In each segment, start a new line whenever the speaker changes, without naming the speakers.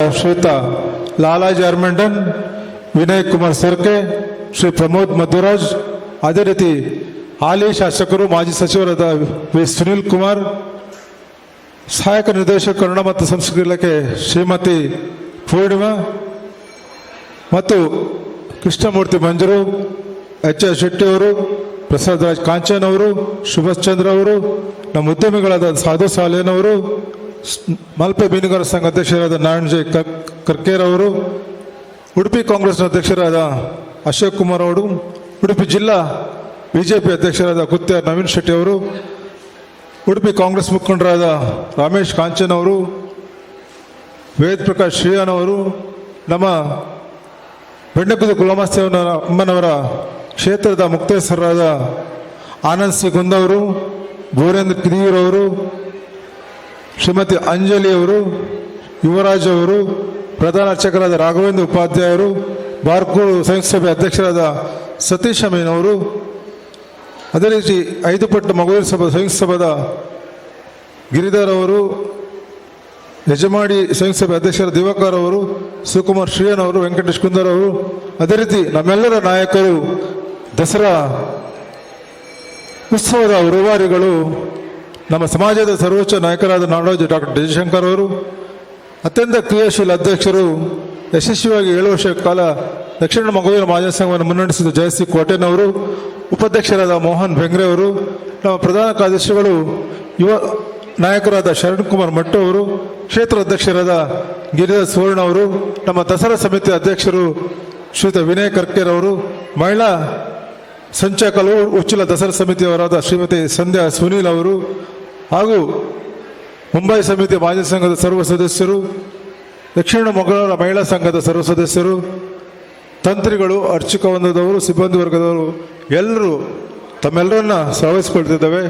ಶ್ರೀಯುತ ಲಾಲಾಜಿ ಅರ್ಮೆಂಡನ್ ವಿನಯ್ ಕುಮಾರ್ ಸರ್ಕೆ, ಶ್ರೀ ಪ್ರಮೋದ್ ಮಧುರಾಜ್, ಅದೇ ರೀತಿ ಹಾಲಿ ಶಾಸಕರು, ಮಾಜಿ ಸಚಿವರಾದ ವಿ ಸುನಿಲ್ ಕುಮಾರ್, ಸಹಾಯಕ ನಿರ್ದೇಶಕ ಕನ್ನಡ ಮತ್ತು ಸಂಸ್ಕೃತಿ ಇಲಾಖೆ ಶ್ರೀಮತಿ ಪೂರ್ಣಿಮಾ ಮತ್ತು ಕೃಷ್ಣಮೂರ್ತಿ ಮಂಜರು, ಎಚ್ ಎಸ್ ಶೆಟ್ಟಿ ಅವರು, ಪ್ರಸಾದ್ ರಾಜ್ ಕಾಂಚನ್ ಅವರು, ಸುಭಾಷ್ ಚಂದ್ರ ಅವರು, ನಮ್ಮ ಉದ್ಯಮಿಗಳಾದ ಸಾಧು ಸಾಲೇನ್ ಅವರು ಸ್- ಮಲ್ಪೆ ಮೀನುಗಾರ ಸಂಘ ಅಧ್ಯಕ್ಷರಾದ ನಾರಾಯಣ ಜಯ್ ಕ- ಕರ್ಕೇರ್ ಅವರು, ಉಡುಪಿ ಕಾಂಗ್ರೆಸ್ನ ಅಧ್ಯಕ್ಷರಾದ ಅಶೋಕ್ ಕುಮಾರ್ ಅವರು, ಉಡುಪಿ ಜಿಲ್ಲಾ ಬಿಜೆಪಿ ಅಧ್ಯಕ್ಷರಾದ ಕುತ್ಯ ನವೀನ್ ಶೆಟ್ಟಿ ಅವರು, ಉಡುಪಿ ಕಾಂಗ್ರೆಸ್ ಮುಖಂಡರಾದ ರಮೇಶ್ ಕಾಂಚನ್ ಅವರು, ವೇದ್ ಪ್ರಕಾಶ್ ಶ್ರೀಯಾನ್ ಅವರು, ನಮ್ಮ ಬೆಣ್ಣಕುದ ಗುಲಾಮಸ್ತೇವನ ಅಮ್ಮನವರ ಕ್ಷೇತ್ರದ ಮುಕ್ತೇಶ್ವರರಾದ ಆನಂದ್ ಸಿ ಗುಂದವರು ಬೋರೇಂದ್ರ ಕಿದಿಯೂರ್ ಅವರು ಶ್ರೀಮತಿ ಅಂಜಲಿ ಅವರು, ಯುವರಾಜ್ ಅವರು, ಪ್ರಧಾನ ಅರ್ಚಕರಾದ ರಾಘವೇಂದ್ರ ಉಪಾಧ್ಯಾಯರು ಬಾರ್ಕೂರು ಸಂಯುಕ್ತ ಸಭೆ ಅಧ್ಯಕ್ಷರಾದ ಸತೀಶ್ ಅಮೀನ್ ಅವರು, ಅದೇ ರೀತಿ ಐದು ಪಟ್ಟು ಮಗುವಿನ ಸಭಾ ಸಂಯುಕ್ತ ಸಭಾದ ಗಿರಿಧರ್ ಅವರು, ಯಜಮಾಡಿ ಸಂಯುಕ್ತ ಸಭೆ ಅಧ್ಯಕ್ಷರ ದಿವಾಕರ್ ಅವರು ಸುಕುಮಾರ್ ಶ್ರೀಯನ್ ಅವರು, ವೆಂಕಟೇಶ್ ಕುಂದರ್ ಅವರು, ಅದೇ ರೀತಿ ನಮ್ಮೆಲ್ಲರ ನಾಯಕರು ದಸರಾ ಉತ್ಸವದ ರೂವಾರಿಗಳು ನಮ್ಮ ಸಮಾಜದ ಸರ್ವೋಚ್ಚ ನಾಯಕರಾದ ನಾಡೋಜ್ ಡಾಕ್ಟರ್ ಜಯಶಂಕರ್ ಅವರು, ಅತ್ಯಂತ ಕ್ರಿಯಾಶೀಲ ಅಧ್ಯಕ್ಷರು, ಯಶಸ್ವಿಯಾಗಿ ಏಳು ವರ್ಷ ಕಾಲ ದಕ್ಷಿಣ ಮಂಗಳೂರು ಮಾಜಿ ಸಂಘವನ್ನು ಮುನ್ನಡೆಸಿದ ಜಯಸಿ ಕೋಟೆನವರು, ಉಪಾಧ್ಯಕ್ಷರಾದ ಮೋಹನ್ ಬೆಂಗ್ರೆ ಅವರು, ನಮ್ಮ ಪ್ರಧಾನ ಕಾರ್ಯದರ್ಶಿಗಳು, ಯುವ ನಾಯಕರಾದ ಶರಣ್ ಕುಮಾರ್ ಮಟ್ಟು ಅವರು, ಕ್ಷೇತ್ರ ಅಧ್ಯಕ್ಷರಾದ ಗಿರಿರಾಜ್ ಸುವರ್ಣ ಅವರು, ನಮ್ಮ ದಸರಾ ಸಮಿತಿ ಅಧ್ಯಕ್ಷರು ಶ್ರೀಯುತ ವಿನಯ್ ಕರ್ಕೇರ್ ಅವರು, ಮಹಿಳಾ ಸಂಚಾಲಕರು ಉಚ್ಚಿಲ ದಸರಾ ಸಮಿತಿಯವರಾದ ಶ್ರೀಮತಿ ಸಂಧ್ಯಾ ಸುನೀಲ್ ಅವರು ಹಾಗೂ ಮುಂಬೈ ಸಮಿತಿ ಮಾಜಿ ಸಂಘದ ಸರ್ವ ಸದಸ್ಯರು, ದಕ್ಷಿಣ ಮೊಘಲರ ಮಹಿಳಾ ಸಂಘದ ಸರ್ವ ಸದಸ್ಯರು, ತಂತ್ರಿಗಳು, ಅರ್ಚಕ ಸಿಬ್ಬಂದಿ ವರ್ಗದವರು, ಎಲ್ಲರೂ ತಮ್ಮೆಲ್ಲರನ್ನ ಸ್ವಾಗತಿಸಿಕೊಳ್ತಿದ್ದೇವೆ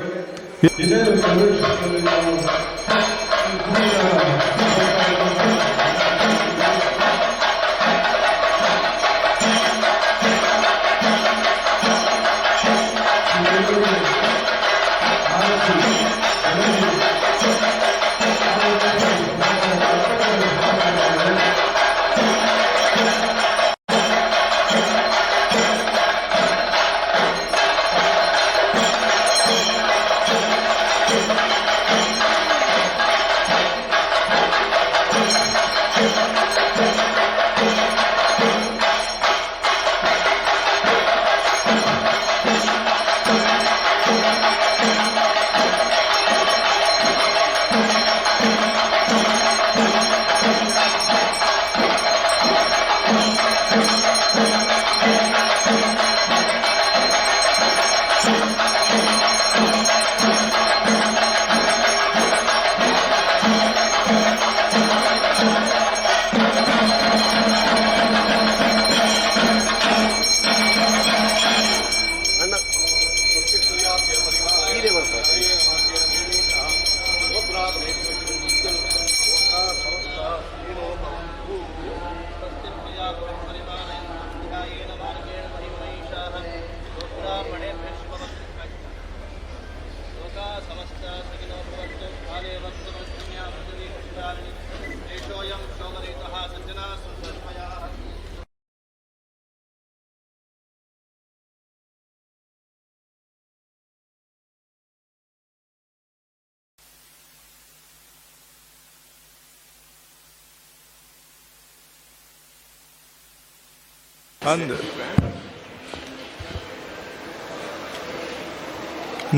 ಅಂದ್.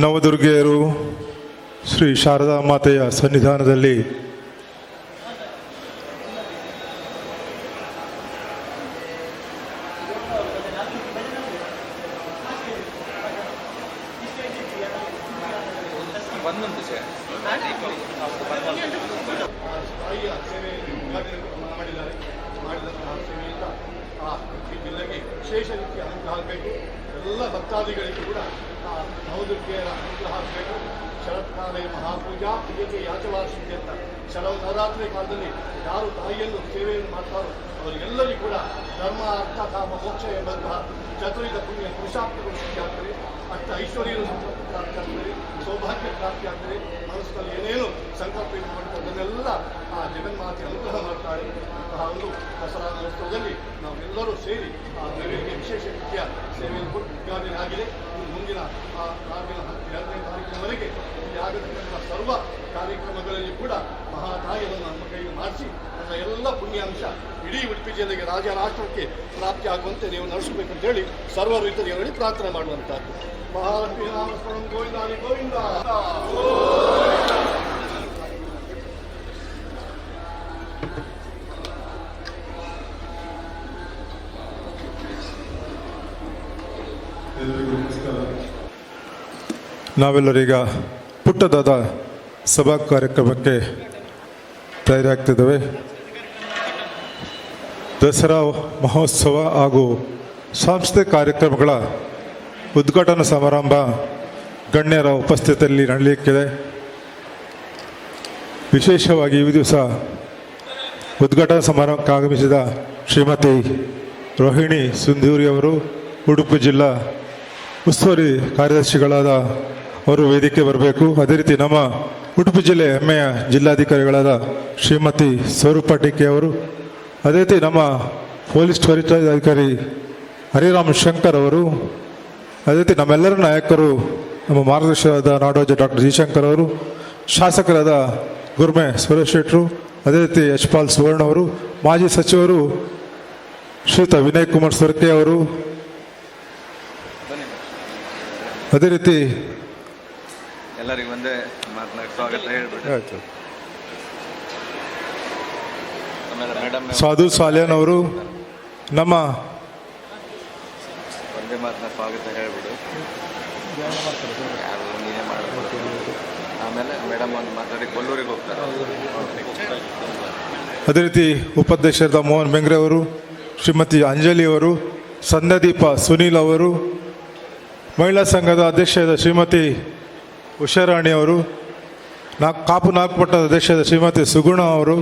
ನವದುರ್ಗೆಯರು ಶ್ರೀ ಶಾರದಾ ಮಾತೆಯ ಸನ್ನಿಧಾನದಲ್ಲಿ
ತಾಯಿಯ ಸೇವೆ ಮಾಡಿದ್ದಾರೆ ಮಾಡಿದಂತಹ ಸೇವೆಯಿಂದ ಆ ಈ ಜಿಲ್ಲೆಗೆ ವಿಶೇಷ ರೀತಿಯ ಅನುಗ್ರಹ ಆಗಬೇಕು ಎಲ್ಲ ಭಕ್ತಾದಿಗಳಿಗೂ ಕೂಡ ಆ ನವದುರ್ಗೆಯರ ಅನುಗ್ರಹ ಆಗಬೇಕು ಶರತ್ಕಾಲ ಮಹಾಪೂಜಾ ಇದಕ್ಕೆ ಯಾಚವಾರ್ಷಿಕೆ ಅಂತ ಶರವ ನವರಾತ್ರಿ ಕಾಲದಲ್ಲಿ ಯಾರು ತಾಯಿಯನ್ನು ಸೇವೆಯನ್ನು ಮಾಡ್ತಾರೋ ಅವರಿಗೆಲ್ಲರಿಗೂ ಕೂಡ ಧರ್ಮ ಅರ್ಥ ಕಾಮ ಮೋಕ್ಷ ಎಂಬಂತಹ ಚತುರ್ವಿಧ ಪುಣ್ಯ ಪುರುಷಾರ್ಥಗಳು ಸಿದ್ಧಿಯಾಗ್ತವೆ ಅಷ್ಟ ಐಶ್ವರ್ಯಗಳು ಪ್ರಾಪ್ತಿಯಾಗ್ತದೆ ಸೌಭಾಗ್ಯ ಪ್ರಾಪ್ತಿಯಾಗ್ತದೆ ಮನಸ್ಸಿನಲ್ಲಿ ಏನೇನು ಸಂಕಲ್ಪ ಇದು ಮಾಡ್ತಾರೆ ಅದನ್ನೆಲ್ಲ ಆ ಜಗನ್ಮಾತೆ ಅನುಗ್ರಹ ಮಾಡ್ತಾಳೆ ಅಂತಹ ಒಂದು ದಸರಾ ಮಹೋತ್ಸವದಲ್ಲಿ ನಾವೆಲ್ಲರೂ ಸೇರಿ ಆ ದೇವಿಗೆ ವಿಶೇಷ ರೀತಿಯ ಸೇವೆಯನ್ನು ಕೊಟ್ಟು ಉದ್ಘಾಟನೆ ಆಗಿದೆ. ಮುಂದಿನ ಆ ನಾಲ್ಕಿನ ಎರಡನೇ ತಾರೀಕಿನವರೆಗೆ ಇಲ್ಲಿ ಆಗತಕ್ಕಂಥ ಸರ್ವ ಕಾರ್ಯಕ್ರಮಗಳಲ್ಲಿ ಕೂಡ ಮಹಾತಾಯವನ್ನು ನಮ್ಮ ಕೈಗೆ ಮಾಡಿಸಿ ನನ್ನ ಎಲ್ಲ ಪುಣ್ಯಾಂಶ ಇಡೀ ಉಡುಪಿ ಜಿಲ್ಲೆಗೆ ರಾಜ ರಾಷ್ಟ್ರಕ್ಕೆ ಪ್ರಾಪ್ತಿ ಆಗುವಂತೆ ನೀವು ನಡೆಸಬೇಕು ಹೇಳಿ ಸರ್ವ ಹೇಳಿ ಪ್ರಾರ್ಥನೆ ಮಾಡುವಂತಹದ್ದು ಮಹಾಲಕ್ಷ್ಮೀ ಗೋವಿಂದಾನಿ ಗೋವಿಂದ.
ನಾವೆಲ್ಲರೀಗ ಪುಟ್ಟದಾದ ಸಭಾ ಕಾರ್ಯಕ್ರಮಕ್ಕೆ ತಯಾರಾಗ್ತಿದ್ದೇವೆ. ದಸರಾ ಮಹೋತ್ಸವ ಹಾಗೂ ಸಾಂಸ್ಕೃತಿಕ ಕಾರ್ಯಕ್ರಮಗಳ ಉದ್ಘಾಟನಾ ಸಮಾರಂಭ ಗಣ್ಯರ ಉಪಸ್ಥಿತಿಯಲ್ಲಿ ನಡೆಯಲಿಕ್ಕಿದೆ. ವಿಶೇಷವಾಗಿ ಈ ದಿವಸ ಉದ್ಘಾಟನಾ ಸಮಾರಂಭಕ್ಕೆ ಆಗಮಿಸಿದ ಶ್ರೀಮತಿ ರೋಹಿಣಿ ಸುಂದೂರಿ ಅವರು ಉಡುಪಿ ಜಿಲ್ಲಾ ಉಸ್ತುವಾರಿ ಕಾರ್ಯದರ್ಶಿಗಳಾದ ಅವರು ವೇದಿಕೆ ಬರಬೇಕು. ಅದೇ ರೀತಿ ನಮ್ಮ ಉಡುಪಿ ಜಿಲ್ಲೆ ಹೆಮ್ಮೆಯ ಜಿಲ್ಲಾಧಿಕಾರಿಗಳಾದ ಶ್ರೀಮತಿ ಸ್ವರೂಪ ಟಿಕೆ ಅವರು, ಅದೇ ರೀತಿ ನಮ್ಮ ಪೊಲೀಸ್ ವರಿಷ್ಠಾಧಿಕಾರಿ ಹರಿರಾಮ್ ಶಂಕರ್ ಅವರು, ಅದೇ ರೀತಿ ನಮ್ಮೆಲ್ಲರ ನಾಯಕರು ನಮ್ಮ ಮಾರ್ಗದರ್ಶಕರಾದ ನಾಡೋಜ ಡಾಕ್ಟರ್ ಜಯಶಂಕರ್ ಅವರು, ಶಾಸಕರಾದ ಗುರ್ಮೆ ಸುರೇಶ್ ಶೆಟ್ಟರು ಅದೇ ರೀತಿ ಯಶ್ಪಾಲ್ ಸುವರ್ಣ ಅವರು, ಮಾಜಿ ಸಚಿವರು ಶ್ರೀತ ವಿನಯ್ ಕುಮಾರ್ ಸರ್ಕೆ ಅವರು, ಅದೇ ರೀತಿ
ಎಲ್ಲರಿಗೂ ಒಂದೇ ಮಾತನಾಡಿ ಸ್ವಾಗತ ಹೇಳ್ಬಿಟ್ಟು.
ಸಾಧು ಸಾಲ್ಯಾನ್ ಅವರು ನಮ್ಮ
ಒಂದೇ ಮಾತನ್ನ ಸ್ವಾಗತ ಹೇಳ್ಬಿಡು. ಯಾರು ನೀನೇ ಮಾಡ್ಬೋದು. ಆಮೇಲೆ ಮೇಡಮ್ ಒಂದು ಮಾತಾಡಿ ಕೊಲ್ಲೂರಿಗೆ ಹೋಗ್ತಾರೆ.
ಅದೇ ರೀತಿ ಉಪಾಧ್ಯಕ್ಷರಾದ ಮೋಹನ್ ಬೆಂಗ್ರೆ ಅವರು ಶ್ರೀಮತಿ ಅಂಜಲಿ ಅವರು ಸಂಧ್ಯದೀಪ ಸುನೀಲ್ ಅವರು ಮಹಿಳಾ ಸಂಘದ ಅಧ್ಯಕ್ಷರಾದ ಶ್ರೀಮತಿ ಉಷಾರಾಣಿ ಅವರು ನಾಲ್ಕು ಕಾಪು ನಾಲ್ಕು ದೇಶದ ಶ್ರೀಮತಿ ಸುಗುಣ ಅವರು.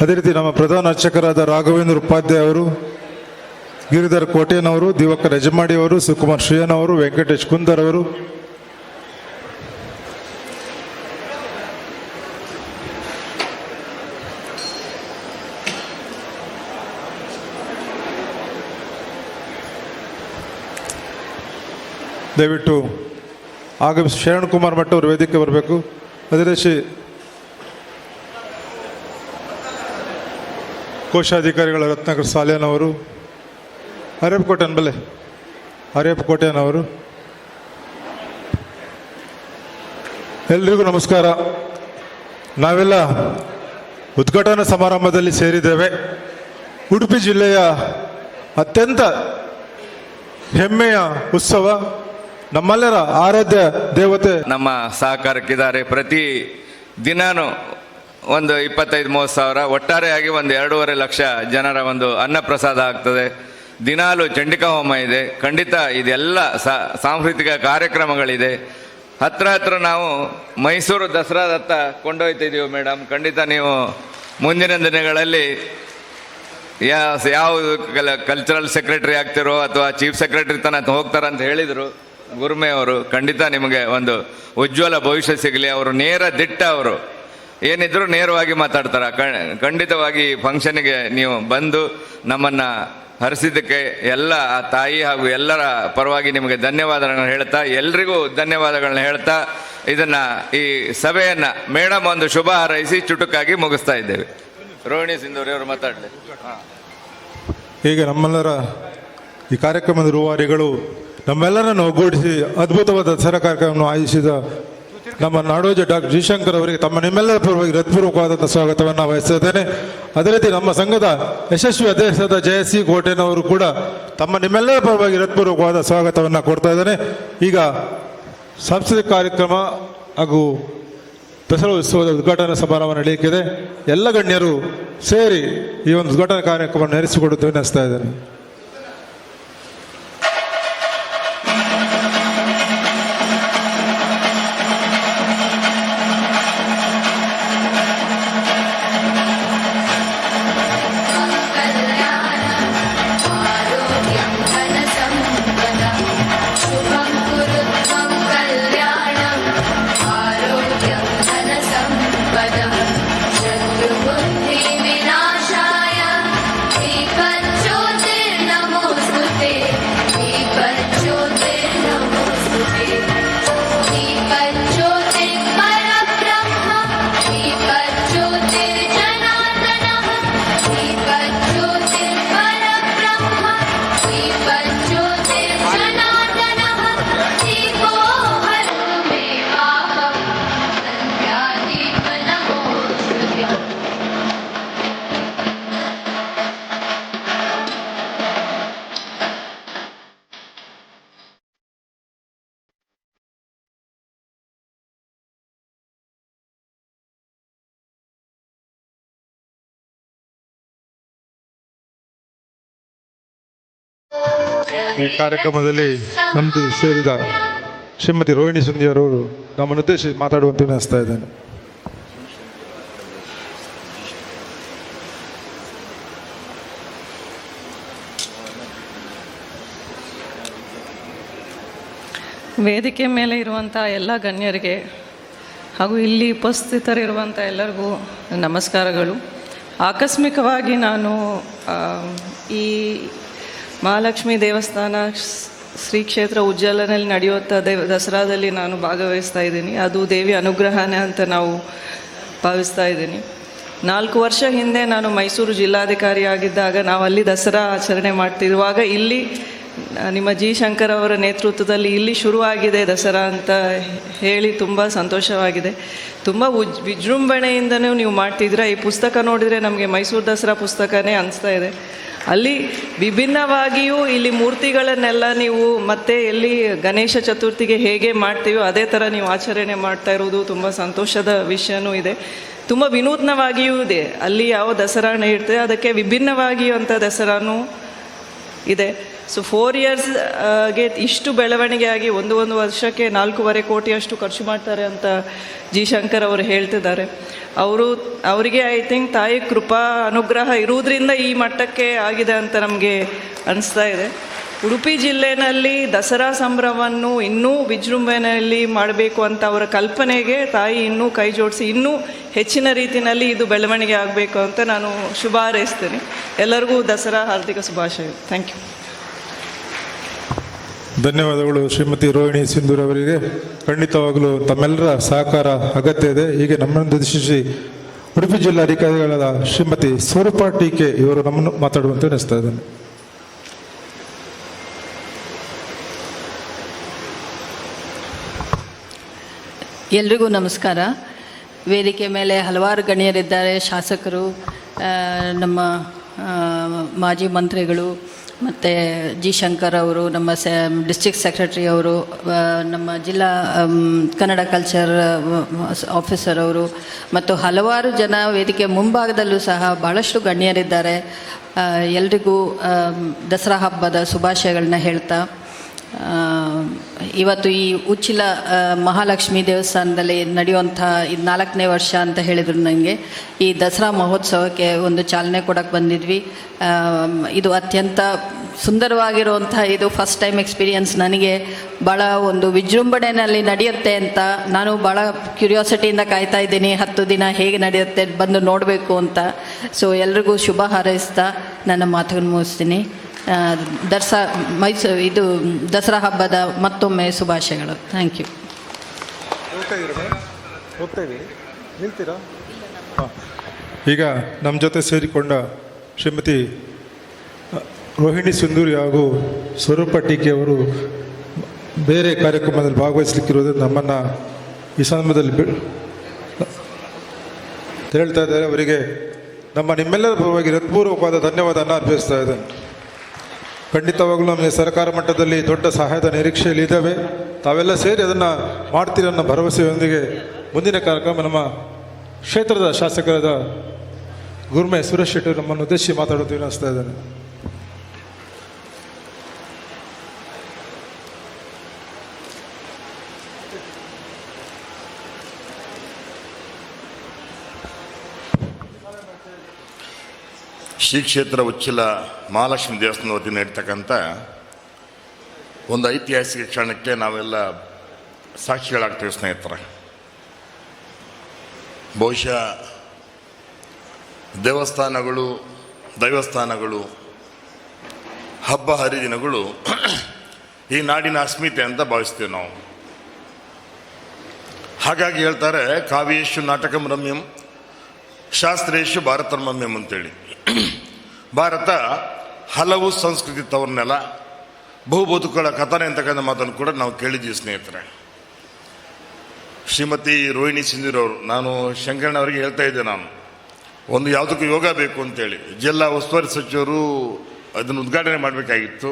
ಅದೇ ರೀತಿ ನಮ್ಮ ಪ್ರಧಾನ ಅರ್ಚಕರಾದ ರಾಘವೇಂದ್ರ ಉಪಾಧ್ಯಾಯ ಅವರು, ಗಿರಿಧರ್ ಕೋಟೆಯನವರು, ದಿವಾಕರ್ ಯಜಮಾಡಿಯವರು ಸುಕುಮಾರ್ ಶ್ರೀಯನ್ ಅವರು, ವೆಂಕಟೇಶ್ ಕುಂದರ್ ಅವರು ದಯವಿಟ್ಟು ಆಗಮಿಸಿ ಶರಣ್ ಕುಮಾರ್ ಮಠ ಅವರು ವೇದಿಕೆ ಬರಬೇಕು. ರೀತಿ ಕೋಶಾಧಿಕಾರಿಗಳ ರತ್ನಾಕರ್ ಬಲ್ಲೆ ಹರಿಯಪ್ಪ ಕೋಟೆಯನ್ ಅವರು ಎಲ್ರಿಗೂ ನಮಸ್ಕಾರ. ನಾವೆಲ್ಲ ಉದ್ಘಾಟನಾ ಸಮಾರಂಭದಲ್ಲಿ ಸೇರಿದ್ದೇವೆ. ಉಡುಪಿ ಜಿಲ್ಲೆಯ ಅತ್ಯಂತ ಹೆಮ್ಮೆಯ ಉತ್ಸವ ನಮ್ಮೆಲ್ಲರ ಆರಾಧ್ಯ ದೇವತೆ.
ನಮ್ಮ ಸಹಕಾರಕ್ಕಿದ್ದಾರೆ. ಪ್ರತಿ ದಿನಾನು ಒಂದು ಇಪ್ಪತ್ತೈದು, ಮೂವತ್ತು ಸಾವಿರ. ಒಟ್ಟಾರೆಯಾಗಿ ಒಂದು ಎರಡೂವರೆ ಲಕ್ಷ ಜನರ ಒಂದು ಅನ್ನಪ್ರಸಾದ ಆಗ್ತದೆ. ದಿನಾಲು ಚಂಡಿಕಾ ಹೋಮ ಇದೆ. ಖಂಡಿತ ಇದೆಲ್ಲ ಸಾಂಸ್ಕೃತಿಕ ಕಾರ್ಯಕ್ರಮಗಳಿದೆ. ಹತ್ರ ಹತ್ರ ನಾವು ಮೈಸೂರು ದಸರಾದತ್ತ ಕೊಂಡೊಯ್ತಿದ್ದೀವಿ ಮೇಡಮ್. ಖಂಡಿತ ನೀವು ಮುಂದಿನ ದಿನಗಳಲ್ಲಿ ಯಾವ ಯಾವ ಕಲ ಕಲ್ಚರಲ್ ಸೆಕ್ರೆಟರಿ ಆಗ್ತಿರೋ ಅಥವಾ ಚೀಫ್ ಸೆಕ್ರೆಟರಿ ತನಕ ಹೋಗ್ತಾರಂತ ಹೇಳಿದರು. ಗುರುಮೆ ಅವರು ಖಂಡಿತ ನಿಮಗೆ ಒಂದು ಉಜ್ವಲ ಭವಿಷ್ಯ ಸಿಗಲಿ. ಅವರು ನೇರ ದಿಟ್ಟ ಅವರು. ಏನಿದ್ರು ನೇರವಾಗಿ ಮಾತಾಡ್ತಾರೆ. ಖಂಡಿತವಾಗಿ ಖಂಡಿತವಾಗಿ ಫಂಕ್ಷನ್ಗೆ ನೀವು ಬಂದು ನಮ್ಮನ್ನ ಹರಿಸಿದ್ದಕ್ಕೆ ಎಲ್ಲ ಆ ತಾಯಿ ಹಾಗೂ ಎಲ್ಲರ ಪರವಾಗಿ ನಿಮಗೆ ಧನ್ಯವಾದಗಳನ್ನ ಹೇಳ್ತಾ, ಎಲ್ರಿಗೂ ಧನ್ಯವಾದಗಳನ್ನ ಹೇಳ್ತಾ, ಇದನ್ನ ಈ ಸಭೆಯನ್ನು ಮೇಡಮ್ ಒಂದು ಶುಭ ಹಾರೈಸಿ ಚುಟುಕಾಗಿ ಮುಗಿಸ್ತಾ ಇದ್ದೇವೆ. ರೋಹಿಣಿ ಸಿಂಧೂರಿ ಅವರು ಮಾತಾಡಲಿ.
ಹೀಗೆ ನಮ್ಮೆಲ್ಲರ ಈ ಕಾರ್ಯಕ್ರಮದ ರೂವಾರಿಗಳು ನಮ್ಮೆಲ್ಲರನ್ನು ಒಗ್ಗೂಡಿಸಿ ಅದ್ಭುತವಾದ ದಸರಾ ಕಾರ್ಯಕ್ರಮವನ್ನು ಆಯೋಜಿಸಿದ ನಮ್ಮ ನಾಡೋಜ ಡಾಕ್ಟರ್ ಜಯಶಂಕರ್ ಅವರಿಗೆ ತಮ್ಮ ನಿಮ್ಮೆಲ್ಲರ ಪರವಾಗಿ ಹೃತ್ಪೂರ್ವಕವಾದಂಥ ಸ್ವಾಗತವನ್ನು ವಹಿಸುತ್ತೇನೆ ಅದೇ ರೀತಿ ನಮ್ಮ ಸಂಘದ ಯಶಸ್ವಿ ಅಧ್ಯಕ್ಷರಾದ ಜಯಸಿ ಕೋಟೆನವರು ಕೂಡ ತಮ್ಮ ನಿಮ್ಮೆಲ್ಲರ ಪರವಾಗಿ ಹೃತ್ಪೂರ್ವಕವಾದ ಸ್ವಾಗತವನ್ನು ಕೊಡ್ತಾ ಇದ್ದೇನೆ. ಈಗ ಸಾಂಸ್ಕೃತಿಕ ಕಾರ್ಯಕ್ರಮ ಹಾಗೂ ದಸರಾ ಉತ್ಸವದ ಉದ್ಘಾಟನಾ ಸಮಾರಂಭ ನಡೆಯಲಿಕ್ಕಿದೆ. ಎಲ್ಲ ಗಣ್ಯರು ಸೇರಿ ಈ ಒಂದು ಉದ್ಘಾಟನಾ ಕಾರ್ಯಕ್ರಮ ನಡೆಸಿಕೊಡುತ್ತೇವೆ ನಡೆಸ್ತಾ ಇದ್ದೇನೆ ಈ ಕಾರ್ಯಕ್ರಮದಲ್ಲಿ ನಮ್ಮದು ಸೇರಿದ ಶ್ರೀಮತಿ ರೋಹಿಣಿ ಸುಂದಿಯವರು ನಮ್ಮನ್ನು ಉದ್ದೇಶಿಸಿ ಮಾತಾಡುವಂತೆ ಅನಿಸ್ತಾ ಇದ್ದೇನೆ.
ವೇದಿಕೆ ಮೇಲೆ ಇರುವಂಥ ಎಲ್ಲ ಗಣ್ಯರಿಗೆ ಹಾಗೂ ಇಲ್ಲಿ ಉಪಸ್ಥಿತರಿರುವಂಥ ಎಲ್ಲರಿಗೂ ನಮಸ್ಕಾರಗಳು. ಆಕಸ್ಮಿಕವಾಗಿ ನಾನು ಈ ಮಹಾಲಕ್ಷ್ಮಿ ದೇವಸ್ಥಾನ ಶ್ರೀ ಕ್ಷೇತ್ರ ಉಜ್ಜಲನಲ್ಲಿ ನಡೆಯುವಂಥ ದೇವ, ದಸರಾದಲ್ಲಿ ನಾನು ಭಾಗವಹಿಸ್ತಾ ಇದ್ದೀನಿ. ಅದು ದೇವಿ ಅನುಗ್ರಹನೇ ಅಂತ ನಾವು ಭಾವಿಸ್ತಾ ಇದ್ದೀನಿ. ನಾಲ್ಕು ವರ್ಷ ಹಿಂದೆ ನಾನು ಮೈಸೂರು ಜಿಲ್ಲಾಧಿಕಾರಿಯಾಗಿದ್ದಾಗ ನಾವು ಅಲ್ಲಿ ದಸರಾ ಆಚರಣೆ ಮಾಡ್ತಿರುವಾಗ ಇಲ್ಲಿ, ನಿಮ್ಮ ಜಿ ಶಂಕರ್ ಅವರ ನೇತೃತ್ವದಲ್ಲಿ ಇಲ್ಲಿ ಶುರುವಾಗಿದೆ ದಸರಾ ಅಂತ ಹೇಳಿ ತುಂಬ ಸಂತೋಷವಾಗಿದೆ. ತುಂಬ ಉಜ್, ವಿಜೃಂಭಣೆಯಿಂದನೂ ನೀವು ಮಾಡ್ತಿದ್ದೀರಾ? ಈ ಪುಸ್ತಕ ನೋಡಿದರೆ ನಮಗೆ ಮೈಸೂರು ದಸರಾ ಪುಸ್ತಕನೇ ಅನಿಸ್ತಾ ಇದೆ. ಅಲ್ಲಿ ವಿಭಿನ್ನವಾಗಿಯೂ ಇಲ್ಲಿ ಮೂರ್ತಿಗಳನ್ನೆಲ್ಲ ನೀವು ಮತ್ತೆ ಎಲ್ಲಿ ಗಣೇಶ ಚತುರ್ಥಿಗೆ ಹೇಗೆ ಮಾಡ್ತೀವೋ ಅದೇ ಥರ ನೀವು ಆಚರಣೆ ಮಾಡ್ತಾ ಇರೋದು ತುಂಬ ಸಂತೋಷದ ವಿಷಯನೂ ಇದೆ. ತುಂಬ ವಿನೂತ್ನವಾಗಿಯೂ ಇದೆ. ಅಲ್ಲಿ ಯಾವ ದಸರಾ ಇರ್ತದೆ, ಅದಕ್ಕೆ ವಿಭಿನ್ನವಾಗಿಯೂ ಅಂತ ದಸರಾನೂ ಇದೆ. ಸೊ ಫೋರ್ ಇಯರ್ಸ್ಗೆ ಇಷ್ಟು ಬೆಳವಣಿಗೆ ಆಗಿ ಒಂದು ಒಂದು ವರ್ಷಕ್ಕೆ ನಾಲ್ಕೂವರೆ ಕೋಟಿಯಷ್ಟು ಖರ್ಚು ಮಾಡ್ತಾರೆ ಅಂತ ಜಿ ಶಂಕರ್ ಅವರು ಹೇಳ್ತಿದ್ದಾರೆ. ಅವರು, ಅವರಿಗೆ ಐ ಥಿಂಕ್ ತಾಯಿ ಕೃಪಾ ಅನುಗ್ರಹ ಇರುವುದರಿಂದ ಈ ಮಟ್ಟಕ್ಕೆ ಆಗಿದೆ ಅಂತ ನಮಗೆ ಅನಿಸ್ತಾ ಇದೆ. ಉಡುಪಿ ಜಿಲ್ಲೆಯಲ್ಲಿ ದಸರಾ ಸಂಭ್ರಮವನ್ನು ಇನ್ನೂ ವಿಜೃಂಭಣೆಯಲ್ಲಿ ಮಾಡಬೇಕು ಅಂತ ಅವರ ಕಲ್ಪನೆಗೆ ತಾಯಿ ಇನ್ನೂ ಕೈ ಜೋಡಿಸಿ ಇನ್ನೂ ಹೆಚ್ಚಿನ ರೀತಿಯಲ್ಲಿ ಇದು ಬೆಳವಣಿಗೆ ಆಗಬೇಕು ಅಂತ ನಾನು ಶುಭ ಹಾರೈಸ್ತೇನೆ. ಎಲ್ಲರಿಗೂ ದಸರಾ ಹಾರ್ದಿಕ ಶುಭಾಶಯ. ಥ್ಯಾಂಕ್ ಯು
ಧನ್ಯವಾದಗಳು ಶ್ರೀಮತಿ ರೋಹಿಣಿ ಸಿಂಧೂರ್ ಅವರಿಗೆ. ಖಂಡಿತವಾಗಲೂ ತಮ್ಮೆಲ್ಲರ ಸಹಕಾರ ಅಗತ್ಯ ಇದೆ. ಹೀಗೆ ನಮ್ಮನ್ನು ಉದ್ದೇಶಿಸಿ ಉಡುಪಿ ಜಿಲ್ಲಾಧಿಕಾರಿಗಳಾದ ಶ್ರೀಮತಿ ಸ್ವರೂಪ ಟೀಕೆ ಇವರು ನಮ್ಮನ್ನು ಮಾತಾಡುವಂತೆ ಅನಿಸ್ತಾ ಇದ್ದೇನೆ.
ಎಲ್ರಿಗೂ ನಮಸ್ಕಾರ. ವೇದಿಕೆ ಮೇಲೆ ಹಲವಾರು ಗಣ್ಯರಿದ್ದಾರೆ, ಶಾಸಕರು ನಮ್ಮ ಮಾಜಿ ಮಂತ್ರಿಗಳು ಮತ್ತು ಜಿ ಶಂಕರ್ ಅವರು, ನಮ್ಮ ಸೆ ಡಿಸ್ಟ್ರಿಕ್ಟ್ ಸೆಕ್ರೆಟರಿ ಅವರು ನಮ್ಮ ಜಿಲ್ಲಾ ಕನ್ನಡ ಕಲ್ಚರ್ ಆಫೀಸರ್ ಅವರು, ಮತ್ತು ಹಲವಾರು ಜನ ವೇದಿಕೆ ಮುಂಭಾಗದಲ್ಲೂ ಸಹ ಭಾಳಷ್ಟು ಗಣ್ಯರಿದ್ದಾರೆ. ಎಲ್ರಿಗೂ ದಸರಾ ಹಬ್ಬದ ಶುಭಾಶಯಗಳನ್ನ ಹೇಳ್ತಾ ಇವತ್ತು ಈ ಉಚ್ಚಿಲ ಮಹಾಲಕ್ಷ್ಮಿ ದೇವಸ್ಥಾನದಲ್ಲಿ ನಡೆಯುವಂಥ ಇದು ನಾಲ್ಕನೇ ವರ್ಷ ಅಂತ ಹೇಳಿದರು ನನಗೆ ಈ ದಸರಾ ಮಹೋತ್ಸವಕ್ಕೆ ಒಂದು ಚಾಲನೆ ಕೊಡಕ್ಕೆ ಬಂದಿದ್ವಿ. ಇದು ಅತ್ಯಂತ ಸುಂದರವಾಗಿರುವಂಥ ಇದು ಫಸ್ಟ್ ಟೈಮ್ ಎಕ್ಸ್ಪೀರಿಯನ್ಸ್ ನನಗೆ. ಭಾಳ ಒಂದು ವಿಜೃಂಭಣೆಯಲ್ಲಿ ನಡೆಯುತ್ತೆ ಅಂತ ನಾನು ಭಾಳ ಕ್ಯೂರಿಯಾಸಿಟಿಯಿಂದ ಕಾಯ್ತಾ ಇದ್ದೀನಿ. ಹತ್ತು ದಿನ ಹೇಗೆ ನಡೆಯುತ್ತೆ ಬಂದು ನೋಡಬೇಕು ಅಂತ. ಸೊ ಎಲ್ರಿಗೂ ಶುಭ ಹಾರೈಸ್ತಾ ನನ್ನ ಮಾತುಗಳನ್ನು ಮುಗಿಸ್ತೀನಿ. ದಸರಾ ಮೈಸೂರು ಇದು ದಸರಾ ಹಬ್ಬದ ಮತ್ತೊಮ್ಮೆ ಶುಭಾಶಯಗಳು. ಥ್ಯಾಂಕ್ ಯು
ಈಗ ನಮ್ಮ ಜೊತೆ ಸೇರಿಕೊಂಡ ಶ್ರೀಮತಿ ರೋಹಿಣಿ ಸುಂದೂರಿ ಹಾಗೂ ಸ್ವರೂಪ ಟೀಕೆ ಅವರು ಬೇರೆ ಕಾರ್ಯಕ್ರಮದಲ್ಲಿ ಭಾಗವಹಿಸಲಿಕ್ಕಿರೋದ್ರಿಂದ ನಮ್ಮನ್ನು ಈ ಸಂದರ್ಭದಲ್ಲಿ ಹೇಳ್ತಾ ಇದ್ದಾರೆ. ಅವರಿಗೆ ನಮ್ಮ ನಿಮ್ಮೆಲ್ಲರ ಪರವಾಗಿ ಹೃತ್ಪೂರ್ವಕವಾದ ಧನ್ಯವಾದನ ಅರ್ಪಿಸ್ತಾ ಇದ್ದೇನೆ. ಖಂಡಿತವಾಗಲೂ ನಮಗೆ ಸರ್ಕಾರ ಮಟ್ಟದಲ್ಲಿ ದೊಡ್ಡ ಸಹಾಯದ ನಿರೀಕ್ಷೆಯಲ್ಲಿ ಇದ್ದಾವೆ. ತಾವೆಲ್ಲ ಸೇರಿ ಅದನ್ನು ಮಾಡ್ತೀರಿ ಅನ್ನೋ ಭರವಸೆಯೊಂದಿಗೆ ಮುಂದಿನ ಕಾರ್ಯಕ್ರಮ ನಮ್ಮ ಕ್ಷೇತ್ರದ ಶಾಸಕರಾದ ಗುರುಮೆ ಸುರೇಶ್ ಶೆಟ್ಟಿ ನಮ್ಮನ್ನು ಉದ್ದೇಶಿಸಿ ಮಾತಾಡೋದು ಇದ್ದೇನೆ.
ಶ್ರೀ ಕ್ಷೇತ್ರ ಉಚ್ಚಿಲ ಮಹಾಲಕ್ಷ್ಮಿ ದೇವಸ್ಥಾನದ ವತಿಯಿಂದ ನಡೀತಕ್ಕಂಥ ಒಂದು ಐತಿಹಾಸಿಕ ಕ್ಷಣಕ್ಕೆ ನಾವೆಲ್ಲ ಸಾಕ್ಷಿಗಳಾಗ್ತೀವಿ ಸ್ನೇಹಿತರೆ. ಬಹುಶಃ ದೇವಸ್ಥಾನಗಳು, ದೈವಸ್ಥಾನಗಳು, ಹಬ್ಬ ಹರಿದಿನಗಳು ಈ ನಾಡಿನ ಅಸ್ಮಿತೆ ಅಂತ ಭಾವಿಸ್ತೀವಿ ನಾವು. ಹಾಗಾಗಿ ಹೇಳ್ತಾರೆ ಕಾವ್ಯೇಶು ನಾಟಕಂ ರಮ್ಯಂ ಶಾಸ್ತ್ರೇಶು ಭಾರತರ್ಮಮ್ಯಂ ಅಂತೇಳಿ. ಭಾರತ ಹಲವು ಸಂಸ್ಕೃತಿ ತವರನ್ನೆಲ್ಲ ಬಹುಬದುಕುಗಳ ಕಥನೆ ಅಂತಕ್ಕಂಥ ಮಾತನ್ನು ಕೂಡ ನಾವು ಕೇಳಿದ್ದೀವಿ ಸ್ನೇಹಿತರೆ. ಶ್ರೀಮತಿ ರೋಹಿಣಿ ಸಿಂಧೂರವರು ನಾನು ಶಂಕರಣ್ಣವರಿಗೆ ಹೇಳ್ತಾ ಇದ್ದೆ ನಾನು, ಒಂದು ಯಾವುದಕ್ಕೂ ಯೋಗ ಬೇಕು ಅಂತೇಳಿ. ಜಿಲ್ಲಾ ಉಸ್ತುವಾರಿ ಸಚಿವರು ಅದನ್ನು ಉದ್ಘಾಟನೆ ಮಾಡಬೇಕಾಗಿತ್ತು.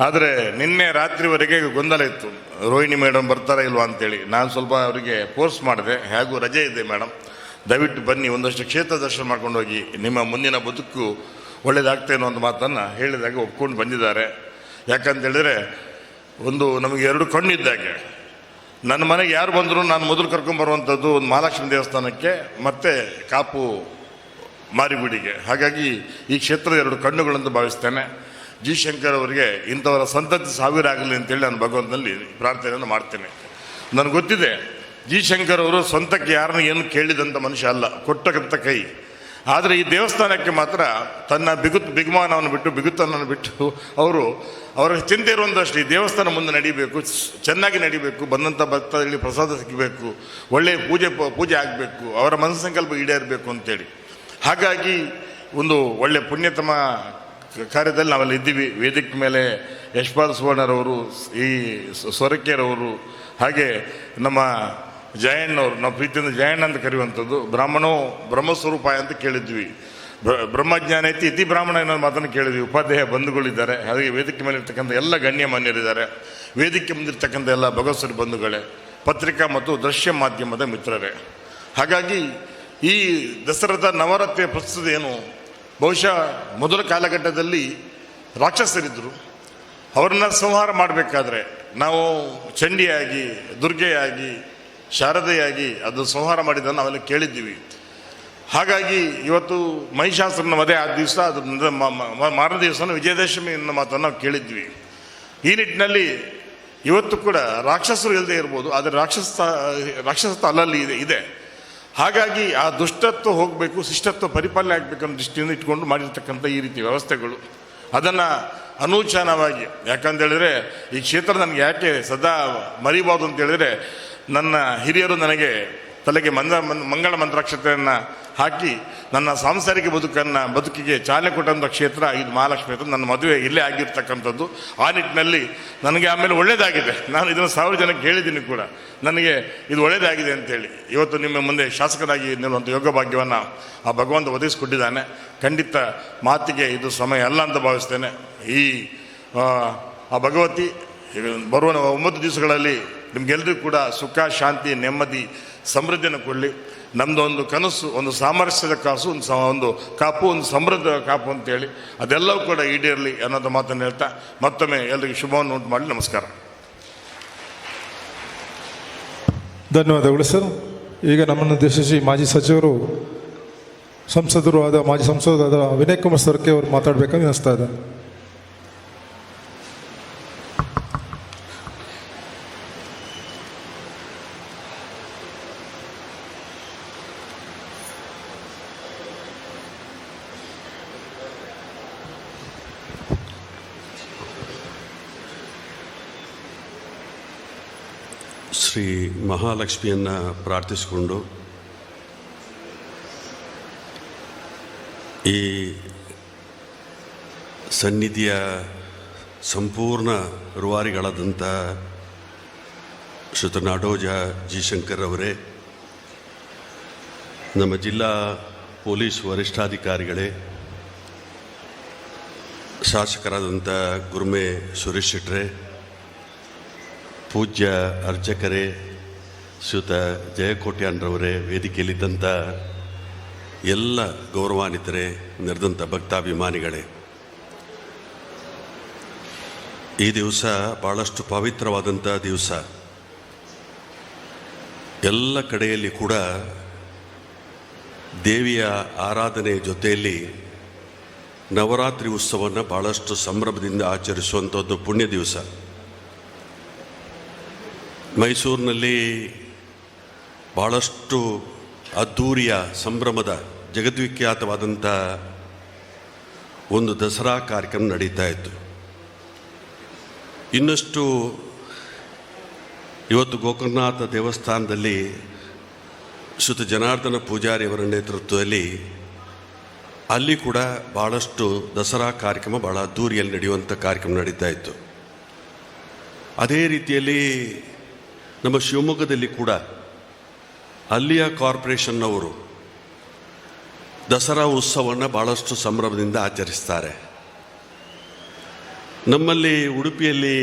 ಆದರೆ ನಿನ್ನೆ ರಾತ್ರಿವರೆಗೆ ಗೊಂದಲ ಇತ್ತು. ರೋಹಿಣಿ ಮೇಡಮ್ ಬರ್ತಾರಾ ಇಲ್ವಾ ಅಂತೇಳಿ. ನಾನು ಸ್ವಲ್ಪ ಅವರಿಗೆ ಫೋರ್ಸ್ ಮಾಡಿದೆ. ಹೇಗೂ ರಜೆ ಇದೆ ಮೇಡಮ್ ದಯವಿಟ್ಟು ಬನ್ನಿ, ಒಂದಷ್ಟು ಕ್ಷೇತ್ರ ದರ್ಶನ ಮಾಡ್ಕೊಂಡು ಹೋಗಿ. ನಿಮ್ಮ ಮುಂದಿನ ಬದುಕು ಒಳ್ಳೆಯದಾಗ್ತದೆ ಅನ್ನೋ ಒಂದು ಮಾತನ್ನು ಹೇಳಿದಾಗ ಒಪ್ಕೊಂಡು ಬಂದಿದ್ದಾರೆ. ಯಾಕಂತೇಳಿದರೆ ಒಂದು ನಮಗೆ ಎರಡು ಕಣ್ಣಿದ್ದಾಗೆ. ನನ್ನ ಮನೆಗೆ ಯಾರು ಬಂದರೂ ನಾನು ಮೊದಲು ಕರ್ಕೊಂಬರುವಂಥದ್ದು ಒಂದು ಮಹಾಲಕ್ಷ್ಮಿ ದೇವಸ್ಥಾನಕ್ಕೆ, ಮತ್ತು ಕಾಪು ಮಾರಿಗುಡಿಗೆ. ಹಾಗಾಗಿ ಈ ಕ್ಷೇತ್ರದ ಎರಡು ಕಣ್ಣುಗಳನ್ನು ಭಾವಿಸ್ತೇನೆ. ಜಿ ಶಂಕರ್ ಅವರಿಗೆ ಇಂಥವರ ಸಂತತಿ ಸಾವಿರ ಆಗಲಿ ಅಂತೇಳಿ ನಾನು ಭಗವಂತನಲ್ಲಿ ಪ್ರಾರ್ಥನೆಯನ್ನು ಮಾಡ್ತೇನೆ. ನನಗೆ ಗೊತ್ತಿದೆ ಜಿ ಶಂಕರ್ ಅವರು ಸ್ವಂತಕ್ಕೆ ಯಾರನ್ನ ಏನು ಕೇಳಿದಂಥ ಮನುಷ್ಯ ಅಲ್ಲ ಕೊಟ್ಟಂಥ ಕೈ. ಆದರೆ ಈ ದೇವಸ್ಥಾನಕ್ಕೆ ಮಾತ್ರ ತನ್ನ ಬಿಗುತ್, ಬಿಗುಮಾನವನ್ನು ಬಿಟ್ಟು ಬಿಗುತನವನ್ನು ಬಿಟ್ಟು ಅವರು, ಅವರ ಚಿಂತೆ ಇರುವಂಥಷ್ಟು ಈ ದೇವಸ್ಥಾನ ಮುಂದೆ ನಡಿಬೇಕು ಚೆನ್ನಾಗಿ ನಡಿಬೇಕು ಬಂದಂಥ ಭಕ್ತರಲ್ಲಿ ಪ್ರಸಾದ ಸಿಗಬೇಕು ಒಳ್ಳೆಯ ಪೂಜೆ ಪೂಜೆ ಆಗಬೇಕು, ಅವರ ಮನಸ್ಸಂಕಲ್ಪ ಈಡೇರಬೇಕು ಅಂತೇಳಿ. ಹಾಗಾಗಿ ಒಂದು ಒಳ್ಳೆಯ ಪುಣ್ಯತಮ ಕಾರ್ಯದಲ್ಲಿ ನಾವೆಲ್ಲ ಇದ್ದೀವಿ. ವೇದಿಕೆ ಮೇಲೆ ಯಶ್ಪಾಲ್ ಸುವರ್ಣರವರು, ಈ ಸೊರಕೆಯರವರು ಹಾಗೆ ನಮ್ಮ ಜಯಣ್ಣವರು, ನಾವು ಪ್ರೀತಿಯಿಂದ ಜಯಣ್ಣ ಅಂತ ಕರೆಯುವಂಥದ್ದು, ಬ್ರಾಹ್ಮಣೋ ಬ್ರಹ್ಮಸ್ವರೂಪಾಯ ಅಂತ ಕೇಳಿದ್ವಿ. ಬ್ರ- ಬ್ರಹ್ಮಜ್ಞಾನ ಐತಿ ಇತಿ ಬ್ರಾಹ್ಮಣ ಅನ್ನೋ ಮಾತನ್ನು ಕೇಳಿದ್ವಿ. ಉಪಾಧ್ಯಾಯ ಬಂಧುಗಳಿದ್ದಾರೆ ಹಾಗೆ ವೇದಿಕೆ ಮೇಲೆ ಇರ್ತಕ್ಕಂಥ ಎಲ್ಲ ಮಾನ್ಯರಿದ್ದಾರೆ. ವೇದಿಕೆ ಮುಂದಿರ್ತಕ್ಕಂಥ ಎಲ್ಲ ಭಗವತ್ಸರಿ ಬಂಧುಗಳೇ, ಪತ್ರಿಕಾ ಮತ್ತು ದೃಶ್ಯ ಮಾಧ್ಯಮದ ಮಿತ್ರರೇ. ಹಾಗಾಗಿ ಈ ದಸರಾದ ನವರಾತ್ರಿಯ ಪ್ರಸ್ತುತ ಏನು? ಬಹುಶಃ ಮೊದಲ ಕಾಲಘಟ್ಟದಲ್ಲಿ ರಾಕ್ಷಸರಿದ್ದರು. ಅವರನ್ನ ಸಂಹಾರ ಮಾಡಬೇಕಾದ್ರೆ ನಾವು ಚಂಡಿಯಾಗಿ, ದುರ್ಗೆಯಾಗಿ ಶಾರದೆಯಾಗಿ ಅದು ಸಂಹಾರ ಮಾಡಿದ್ದನ್ನು ನಾವೆಲ್ಲ ಕೇಳಿದ್ದೀವಿ. ಹಾಗಾಗಿ ಇವತ್ತು ಮಹಿಷಾಸುರನ ವಧೆ ಆದ ದಿವಸ ಅದು ಮಾರನೇ ದಿವಸನ ವಿಜಯದಶಮಿ ಅನ್ನೋ ಮಾತನ್ನು ನಾವು ಕೇಳಿದ್ವಿ. ಈ ನಿಟ್ಟಿನಲ್ಲಿ ಇವತ್ತು ಕೂಡ ರಾಕ್ಷಸರು ಇಲ್ಲದೆ ಇರ್ಬೋದು, ಆದರೆ ರಾಕ್ಷಸ, ರಾಕ್ಷಸತ್ವ ಅಲ್ಲಲ್ಲಿ ಇದೆ ಇದೆ. ಹಾಗಾಗಿ ಆ ದುಷ್ಟತ್ವ ಹೋಗಬೇಕು, ಶಿಷ್ಟತ್ವ ಪರಿಪಾಲನೆ ಆಗಬೇಕು ಅನ್ನೋ ದೃಷ್ಟಿಯಿಂದ ಇಟ್ಕೊಂಡು ಮಾಡಿರ್ತಕ್ಕಂಥ ಈ ರೀತಿ ವ್ಯವಸ್ಥೆಗಳು. ಅದನ್ನು ಅನೂಚಾನವಾಗಿ, ಯಾಕಂತ ಹೇಳಿದ್ರೆ ಈ ಕ್ಷೇತ್ರ ನನಗೆ ಯಾಕೆ ಸದಾ ಮರಿಬಾರ್ದು ಅಂತ ಹೇಳಿದ್ರೆ ನನ್ನ ಹಿರಿಯರು ನನಗೆ ತಲೆಗೆ ಮಂದ ಮಂಗಳ ಮಂತ್ರಾಕ್ಷತೆಯನ್ನು ಹಾಕಿ ನನ್ನ ಸಾಂಸಾರಿಕ ಬದುಕನ್ನು ಬದುಕಿಗೆ ಚಾಲನೆ ಕೊಟ್ಟಂಥ ಕ್ಷೇತ್ರ ಇದು ಮಹಾಲಕ್ಷ್ಮಿ ಅಂತ ನನ್ನ ಮದುವೆ ಇಲ್ಲೇ ಆಗಿರ್ತಕ್ಕಂಥದ್ದು. ಆ ನಿಟ್ಟಿನಲ್ಲಿ ನನಗೆ ಆಮೇಲೆ ಒಳ್ಳೆಯದಾಗಿದೆ ನಾನು ಇದನ್ನು ಸಾವಿರ ಜನಕ್ಕೆ ಹೇಳಿದ್ದೀನಿ ಕೂಡ. ನನಗೆ ಇದು ಒಳ್ಳೆಯದಾಗಿದೆ ಅಂತೇಳಿ. ಇವತ್ತು ನಿಮ್ಮ ಮುಂದೆ ಶಾಸಕರಾಗಿ ನಿಲ್ಲುವಂಥ ಯೋಗ ಭಾಗ್ಯವನ್ನು ಆ ಭಗವಂತ ಒದಗಿಸಿಕೊಟ್ಟಿದ್ದಾನೆ. ಖಂಡಿತ ಮಾತಿಗೆ ಇದು ಸಮಯ ಅಲ್ಲ ಅಂತ ಭಾವಿಸ್ತೇನೆ. ಈ, ಆ ಭಗವತಿ ಬರುವ ಒಂಬತ್ತು ದಿವಸಗಳಲ್ಲಿ ನಿಮ್ಗೆಲ್ಲರಿಗೂ ಕೂಡ ಸುಖ, ಶಾಂತಿ, ನೆಮ್ಮದಿ, ಸಮೃದ್ಧಿಯನ್ನು ಕೊಡಲಿ. ನಮ್ಮದು ಒಂದು ಕನಸು, ಒಂದು ಸಾಮರಸ್ಯದ ಕಾಸು, ಒಂದು ಸ ಒಂದು ಕಾಪು, ಒಂದು ಸಮೃದ್ಧ ಕಾಪು ಅಂತೇಳಿ ಅದೆಲ್ಲವೂ ಕೂಡ ಈಡೇರಲಿ ಅನ್ನೋದು ಮಾತನ್ನು ಹೇಳ್ತಾ ಮತ್ತೊಮ್ಮೆ ಎಲ್ಲರಿಗೂ ಶುಭವನ್ನು ಉಂಟು ಮಾಡಿ ನಮಸ್ಕಾರ.
ಧನ್ಯವಾದಗಳು ಸರ್. ಈಗ ನಮ್ಮನ್ನು ಉದ್ದೇಶಿಸಿ ಮಾಜಿ ಸಚಿವರು, ಸಂಸದರು ಆದ, ಮಾಜಿ ಸಂಸದರಾದ ವಿನಯ್ ಕುಮಾರ್ ಸರ್ಕೆ ಅವರು ಮಾತಾಡಬೇಕಂತ ಅನ್ನಿಸ್ತಾ ಇದೆ
ಶ್ರೀ ಮಹಾಲಕ್ಷ್ಮಿಯನ್ನು ಪ್ರಾರ್ಥಿಸಿಕೊಂಡು ಈ ಸನ್ನಿಧಿಯ ಸಂಪೂರ್ಣ ರೂವಾರಿಗಳಾದಂಥ ಶ್ರುತ ನಾಡೋಜ ಜಿ ಶಂಕರ್ ಅವರೇ, ನಮ್ಮ ಜಿಲ್ಲಾ ಪೊಲೀಸ್ ವರಿಷ್ಠಾಧಿಕಾರಿಗಳೇ, ಶಾಸಕರಾದಂಥ ಗುರುಮೆ ಸುರೇಶ್ ಶೆಟ್ರೆ, ಪೂಜ್ಯ ಅರ್ಚಕರೇ ಶ್ರೀಯುತ ಜಯಕೋಟ್ಯಾನ್ರವರೇ ವೇದಿಕೆಯಲ್ಲಿದ್ದಂಥ ಎಲ್ಲ ಗೌರವಾನ್ವಿತರೇ ನೆರೆದಂಥ ಭಕ್ತಾಭಿಮಾನಿಗಳೇ. ಈ ದಿವಸ ಭಾಳಷ್ಟು ಪವಿತ್ರವಾದಂಥ ದಿವಸ. ಎಲ್ಲ ಕಡೆಯಲ್ಲಿ ಕೂಡ ದೇವಿಯ ಆರಾಧನೆ ಜೊತೆಯಲ್ಲಿ ನವರಾತ್ರಿ ಉತ್ಸವವನ್ನು ಭಾಳಷ್ಟು ಸಂಭ್ರಮದಿಂದ ಆಚರಿಸುವಂಥದ್ದು ಪುಣ್ಯ ದಿವಸ. ಮೈಸೂರಿನಲ್ಲಿ ಭಾಳಷ್ಟು ಅದ್ಧೂರಿಯ ಸಂಭ್ರಮದ ಜಗದ್ವಿಖ್ಯಾತವಾದಂಥ ಒಂದು ದಸರಾ ಕಾರ್ಯಕ್ರಮ ನಡೀತಾ ಇತ್ತು. ಇನ್ನಷ್ಟು ಇವತ್ತು ಗೋಕರ್ಣನಾಥ ದೇವಸ್ಥಾನದಲ್ಲಿ ಶುತ ಜನಾರ್ದನ ಪೂಜಾರಿಯವರ ನೇತೃತ್ವದಲ್ಲಿ ಅಲ್ಲಿ ಕೂಡ ಭಾಳಷ್ಟು ದಸರಾ ಕಾರ್ಯಕ್ರಮ ಭಾಳ ಅದ್ದೂರಿಯಲ್ಲಿ ನಡೆಯುವಂಥ ಕಾರ್ಯಕ್ರಮ ನಡೀತಾ ಇತ್ತು. ಅದೇ ರೀತಿಯಲ್ಲಿ ನಮ್ಮ ಶಿವಮೊಗ್ಗದಲ್ಲಿ ಕೂಡ ಅಲ್ಲಿಯ ಕಾರ್ಪೊರೇಷನ್ನವರು ದಸರಾ ಉತ್ಸವವನ್ನು ಭಾಳಷ್ಟು ಸಂಭ್ರಮದಿಂದ ಆಚರಿಸ್ತಾರೆ. ನಮ್ಮಲ್ಲಿ ಉಡುಪಿಯಲ್ಲಿ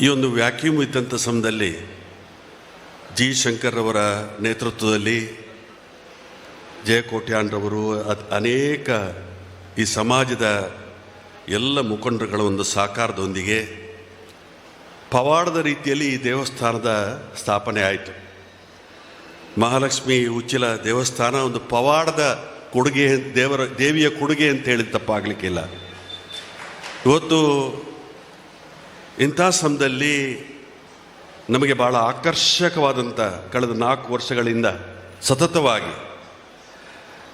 ಈ ಒಂದು ವ್ಯಾಕ್ಯೂಮ್ ಇದ್ದಂಥ ಸಮಯದಲ್ಲಿ ಜಿ ಶಂಕರ್ರವರ ನೇತೃತ್ವದಲ್ಲಿ ಜಯಕೋಟ್ಯಾನ್ರವರು ಅದು ಅನೇಕ ಈ ಸಮಾಜದ ಎಲ್ಲ ಮುಖಂಡರುಗಳ ಒಂದು ಸಹಕಾರದೊಂದಿಗೆ ಪವಾಡದ ರೀತಿಯಲ್ಲಿ ಈ ದೇವಸ್ಥಾನದ ಸ್ಥಾಪನೆ ಆಯಿತು. ಮಹಾಲಕ್ಷ್ಮಿ ಉಚ್ಚಿಲ ದೇವಸ್ಥಾನ ಒಂದು ಪವಾಡದ ಕೊಡುಗೆ, ದೇವರ, ದೇವಿಯ ಕೊಡುಗೆ ಅಂತ ಹೇಳಿದ ತಪ್ಪಾಗಲಿಕ್ಕಿಲ್ಲ. ಇವತ್ತು ಇಂಥ ಸಮಯದಲ್ಲಿ ನಮಗೆ ಭಾಳ ಆಕರ್ಷಕವಾದಂಥ ಕಳೆದ ನಾಲ್ಕು ವರ್ಷಗಳಿಂದ ಸತತವಾಗಿ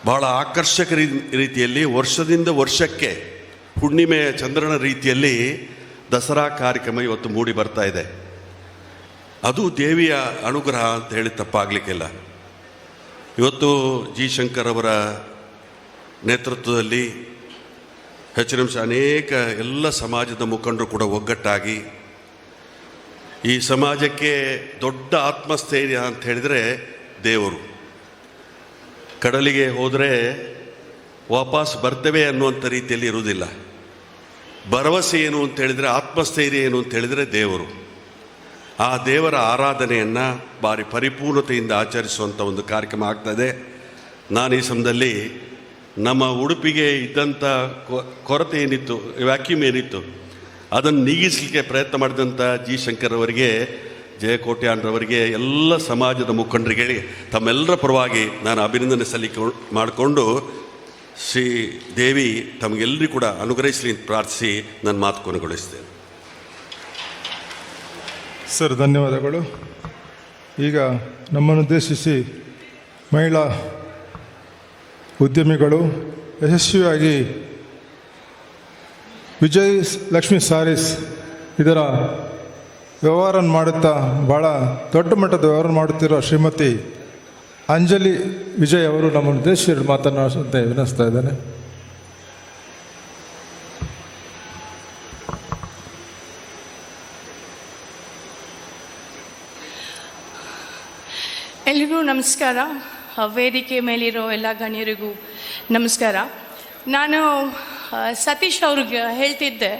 ಭಾಳ ಆಕರ್ಷಕ ರೀತಿಯಲ್ಲಿ ವರ್ಷದಿಂದ ವರ್ಷಕ್ಕೆ ಹುಣ್ಣಿಮೆಯ ಚಂದ್ರನ ರೀತಿಯಲ್ಲಿ ದಸರಾ ಕಾರ್ಯಕ್ರಮ ಇವತ್ತು ಮೂಡಿ ಬರ್ತಾ ಇದೆ. ಅದು ದೇವಿಯ ಅನುಗ್ರಹ ಅಂತ ಹೇಳಿ ತಪ್ಪಾಗಲಿಕ್ಕಿಲ್ಲ. ಇವತ್ತು ಜಿ ಶಂಕರ್ ಅವರ ನೇತೃತ್ವದಲ್ಲಿ ಹೆಚ್ಚಿನಂಶ ಅನೇಕ ಎಲ್ಲ ಸಮಾಜದ ಮುಖಂಡರು ಕೂಡ ಒಗ್ಗಟ್ಟಾಗಿ ಈ ಸಮಾಜಕ್ಕೆ ದೊಡ್ಡ ಆತ್ಮಸ್ಥೈರ್ಯ ಅಂತ ಹೇಳಿದರೆ ದೇವರು. ಕಡಲಿಗೆ ಹೋದರೆ ವಾಪಸ್ ಬರ್ತೇವೆ ಅನ್ನುವಂಥ ರೀತಿಯಲ್ಲಿ ಇರುವುದಿಲ್ಲ. ಭರವಸೆ ಏನು ಅಂತ ಹೇಳಿದರೆ ಆತ್ಮಸ್ಥೈರ್ಯ ಏನು ಅಂತ ಹೇಳಿದರೆ ದೇವರು. ಆ ದೇವರ ಆರಾಧನೆಯನ್ನು ಭಾರಿ ಪರಿಪೂರ್ಣತೆಯಿಂದ ಆಚರಿಸುವಂಥ ಒಂದು ಕಾರ್ಯಕ್ರಮ ಆಗ್ತದೆ ನಾನು ಈ ಸಮಯದಲ್ಲಿ ನಮ್ಮ ಉಡುಪಿಗೆ ಇದ್ದಂಥ ಕೊರತೆ ಏನಿತ್ತು, ವ್ಯಾಕ್ಯೂಮ್ ಏನಿತ್ತು, ಅದನ್ನು ನೀಗಿಸಲಿಕ್ಕೆ ಪ್ರಯತ್ನ ಮಾಡಿದಂಥ ಜಿ ಶಂಕರ್ ಅವರಿಗೆ ಜಯಕೋಟ್ಯಾನ್ರವರಿಗೆ ಎಲ್ಲ ಸಮಾಜದ ಮುಖಂಡರಿಗೆ ತಮ್ಮೆಲ್ಲರ ಪರವಾಗಿ ನಾನು ಅಭಿನಂದನೆ ಸಲ್ಲಿಕೆ, ಮಾಡಿಕೊಂಡು ಶ್ರೀ ದೇವಿ ತಮಗೆಲ್ಲರಿಗೂ ಕೂಡ ಅನುಗ್ರಹಿಸಲಿ ಪ್ರಾರ್ಥಿಸಿ ನನ್ನ ಮಾತು ಕೊನೆಗೊಳಿಸ್ತೇನೆ.
ಸರ್, ಧನ್ಯವಾದಗಳು. ಈಗ ನಮ್ಮನ್ನುದ್ದೇಶಿಸಿ ಮಹಿಳಾ ಉದ್ಯಮಿಗಳು ಯಶಸ್ವಿಯಾಗಿ ವಿಜಯ್ ಲಕ್ಷ್ಮಿ ಸಾರೀಸ್ ಇದರ ವ್ಯವಹಾರ ಮಾಡುತ್ತಾ ಭಾಳ ದೊಡ್ಡ ಮಟ್ಟದ ವ್ಯವಹಾರ ಮಾಡುತ್ತಿರುವ ಶ್ರೀಮತಿ ಅಂಜಲಿ ವಿಜಯ್ ಅವರು ನಮ್ಮನ್ನು ಉದ್ದೇಶಿಸಿ ಮಾತನಾಡುವಂತೆ ವಿನಿಸ್ತಾ ಇದ್ದೇನೆ
ಎಲ್ರಿಗೂ ನಮಸ್ಕಾರ. ವೇದಿಕೆ ಮೇಲಿರೋ ಎಲ್ಲ ಗಣ್ಯರಿಗೂ ನಮಸ್ಕಾರ. ನಾನು ಸತೀಶ್ ಅವ್ರಿಗೆ ಹೇಳ್ತಿದ್ದೆ,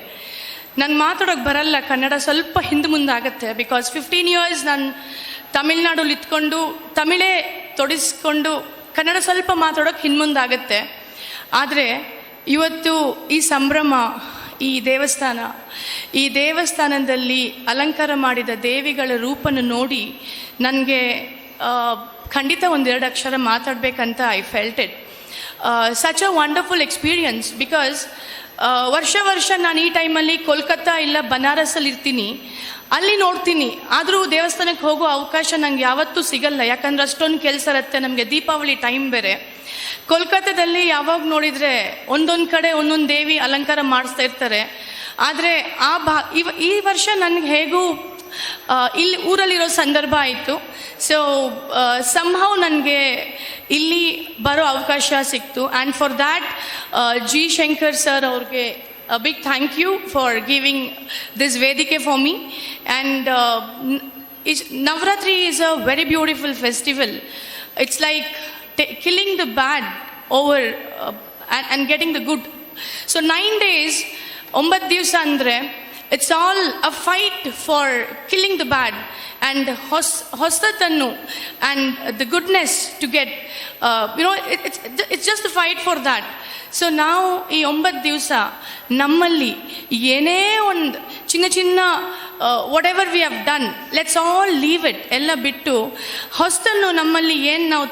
ನಾನು ಮಾತಾಡೋಕ್ಕೆ ಬರಲ್ಲ, ಕನ್ನಡ ಸ್ವಲ್ಪ ಹಿಂದೆ ಮುಂದೆ ಆಗುತ್ತೆ ಬಿಕಾಸ್ ಫಿಫ್ಟೀನ್ ಇಯರ್ಸ್ ನಾನು ತಮಿಳ್ನಾಡಲ್ಲಿ ಇತ್ಕೊಂಡು ತಮಿಳೇ ತೊಡಿಸ್ಕೊಂಡು, ಕನ್ನಡ ಸ್ವಲ್ಪ ಮಾತಾಡೋಕ್ಕೆ ಹಿಂದೆ ಮುಂದೆ ಆಗುತ್ತೆ ಆದರೆ, ಇವತ್ತು ಈ ಸಂಭ್ರಮ, ಈ ದೇವಸ್ಥಾನ, ಈ ದೇವಸ್ಥಾನದಲ್ಲಿ ಅಲಂಕಾರ ಮಾಡಿದ ದೇವಿಗಳ ರೂಪನ ನೋಡಿ, ನನಗೆ ಖಂಡಿತ ಒಂದೆರಡು ಅಕ್ಷರ ಮಾತಾಡಬೇಕಂತ I felt it such a wonderful experience because ವರ್ಷ ವರ್ಷ ನಾನು ಈ ಟೈಮಲ್ಲಿ ಕೋಲ್ಕತ್ತಾ ಇಲ್ಲ ಬನಾರಸಲ್ಲಿ ಇರ್ತೀನಿ ಅಲ್ಲಿ ನೋಡ್ತೀನಿ. ಆದರೂ ದೇವಸ್ಥಾನಕ್ಕೆ ಹೋಗೋ ಅವಕಾಶ ನಂಗೆ ಯಾವತ್ತೂ ಸಿಗಲ್ಲ. ಯಾಕಂದ್ರೆ ಅಷ್ಟೊಂದು ಕೆಲಸ ಇರುತ್ತೆ, ನಮಗೆ ದೀಪಾವಳಿ ಟೈಮ್ ಬೇರೆ. ಕೋಲ್ಕತ್ತಾದಲ್ಲಿ ಯಾವಾಗ ನೋಡಿದರೆ ಒಂದೊಂದು ಕಡೆ ಒಂದೊಂದು ದೇವಿ ಅಲಂಕಾರ ಮಾಡಿಸ್ತಾ ಇರ್ತಾರೆ. ಆದರೆ ಆ ಭಾ ಈ ವರ್ಷ ನನಗೆ ಹೇಗೂ ಇಲ್ಲಿ ಊರಲ್ಲಿರೋ ಸಂದರ್ಭ ಆಯಿತು. ಸೊ ಸಮ್ಹೌ ನನಗೆ ಇಲ್ಲಿ ಬರೋ ಅವಕಾಶ ಸಿಕ್ತು. And for that G Shankar sir ಅವ್ರಿಗೆ big thank you for giving this ವೇದಿಕೆ for me and is Navratri is a very beautiful festival it's like killing the bad over and uh, the good so nine days ಒಂಬತ್ತು ದಿವಸ ಅಂದರೆ it's all a fight for killing the bad and ಹೊಸ ಹೊಸತನ್ನು and the goodness to get you know it's it's just fight for that so ನಾವು ಈ ಒಂಬತ್ತು ದಿವಸ ನಮ್ಮಲ್ಲಿ ಏನೇ ಒಂದು ಚಿನ್ನ ಚಿನ್ನ whatever we have done let's all leave it ಎಲ್ಲ ಬಿಟ್ಟು ಹೊಸತನ್ನು ನಮ್ಮಲ್ಲಿ ಏನು ನಾವು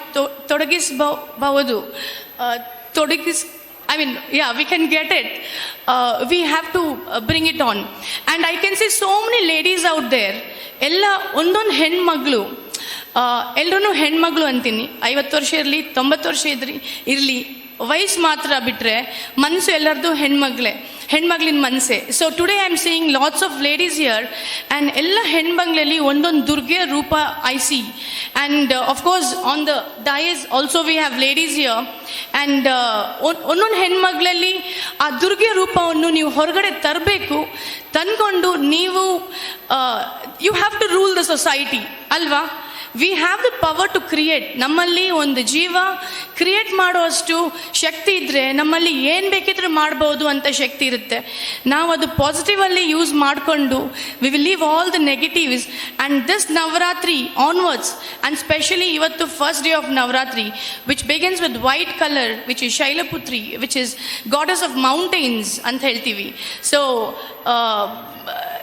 ತೊಡಗಿಸಬಹುದು ತೊಡಗಿಸ್ I mean, yeah, we can get it. Uh, we have to uh, bring it on. And I can see so many ladies out there. ಎಲ್ಲ ಒಂದೊಂದು ಹೆಣ್ಮಗಳು ಎಲ್ಲರೂ ಹೆಣ್ಮಗಳು ಅಂತೀನಿ ಐವತ್ತು ವರ್ಷ ಇರಲಿ ತೊಂಬತ್ತು ವರ್ಷ ಇದ್ರಿ ಇರಲಿ ವಯಸ್ಸು ಮಾತ್ರ ಬಿಟ್ಟರೆ ಮನಸ್ಸು ಎಲ್ಲರದು ಹೆಣ್ಮಗಳೇ, ಹೆಣ್ಮಗಳಿನ ಮನಸ್ಸೆ so today I am seeing lots of ladies here and ಎಲ್ಲ ಹೆಣ್ಮಗಳಲ್ಲಿ ಒಂದೊಂದು ದುರ್ಗೆಯ ರೂಪ I see and of course on the dais also we have ladies here and ಒಂದೊಂದು ಹೆಣ್ಮಗಳಲ್ಲಿ ಆ ದುರ್ಗೆ ರೂಪವನ್ನು ನೀವು ಹೊರಗಡೆ ತರಬೇಕು. ತಂದ್ಕೊಂಡು ನೀವು you have to rule the society ಅಲ್ವಾ? We have the power to create ನಮ್ಮಲ್ಲಿ ಒಂದು ಜೀವ ಕ್ರಿಯೇಟ್ ಮಾಡುವಷ್ಟು ಶಕ್ತಿ ಇದ್ದರೆ ನಮ್ಮಲ್ಲಿ ಏನು ಬೇಕಿದ್ರೂ ಮಾಡ್ಬೋದು ಅಂತ ಶಕ್ತಿ ಇರುತ್ತೆ. ನಾವು ಅದು ಪಾಸಿಟಿವಲ್ಲಿ ಯೂಸ್ ಮಾಡಿಕೊಂಡು we will leave all the negatives and this Navratri onwards and specially ಇವತ್ತು first day of Navratri which begins with white colour which is Shailaputri which is goddess of mountains ಅಂತ ಹೇಳ್ತೀವಿ. So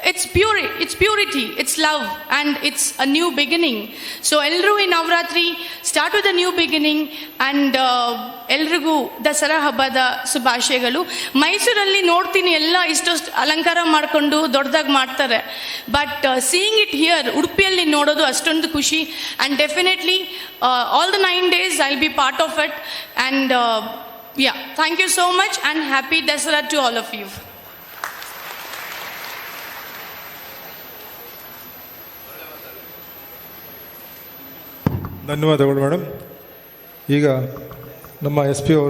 it's pure it's purity it's love and it's a new beginning so ಎಲ್ಲರೂ ಈ Navratri start with a new beginning and ಎಲ್ರಿಗೂ ದಸರಾ ಹಬ್ಬದ ಶುಭಾಶಯಗಳು. ಮೈಸೂರಲ್ಲಿ ನೋಡ್ತೀನಿ ಎಲ್ಲ ಇಷ್ಟೊಷ್ಟು ಅಲಂಕಾರ ಮಾಡಿಕೊಂಡು ದೊಡ್ಡದಾಗಿ ಮಾಡ್ತಾರೆ. ಬಟ್ ಸೀಯಿಂಗ್ ಇಟ್ ಹಿಯರ್ ಉಡುಪಿಯಲ್ಲಿ ನೋಡೋದು ಅಷ್ಟೊಂದು ಖುಷಿ and definitely all the nine days I be part of it and yeah thank you so much and happy Dasara to all of you
ಧನ್ಯವಾದಗಳು ಮೇಡಮ್. ಈಗ ನಮ್ಮ ಎಸ್ ಪಿ ಅವರು